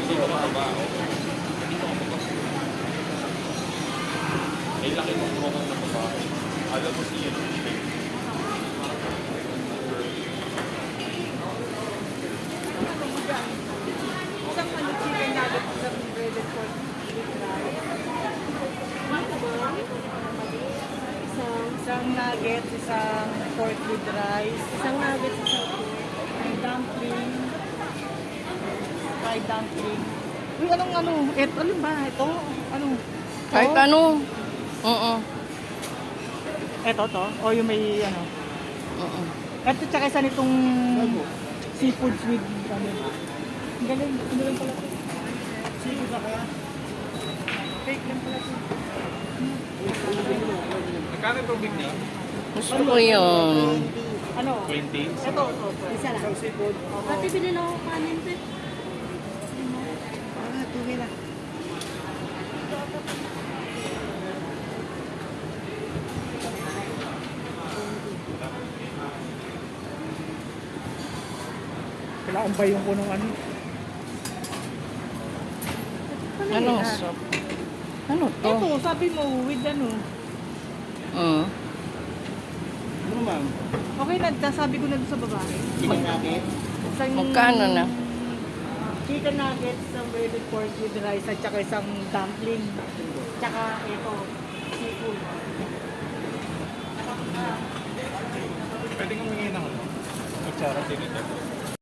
Eh, laki ng mukha ng babae. Alam mo siya yung shape. Isang nugget, isang pork with rice. Isang nugget, isang May dumpling. Fried dumpling. Uy, anong ano? Ito, ano ba? Ito? Ano? Kahit To? ano. Oo. Ito, to? O yung may ano? Oo. Ito tsaka isa nitong seafoods with ano. Ang galing. Ano lang pala ito? Seafood ako. Fake lang pala ito. Nagkano yung tubig niya? Gusto ko yun. Ano? 20. Ito, ito. Isa lang. Isang seafood. Pati binili ako kanin, pe. Ah, tuwi lang. Kailangan ba yung kunong ano? Ano? Soup? Ano to? Ito, sabi mo, with ano? Mm. Ano ma'am? Okay na, sabi ko na doon sa babae. Nugget? Isang, Magkano na? Chicken nuggets, isang breaded pork with rice, at saka isang dumpling. Tsaka ito, seafood. Pwede kang humingi ng ano? Kutsara sinito.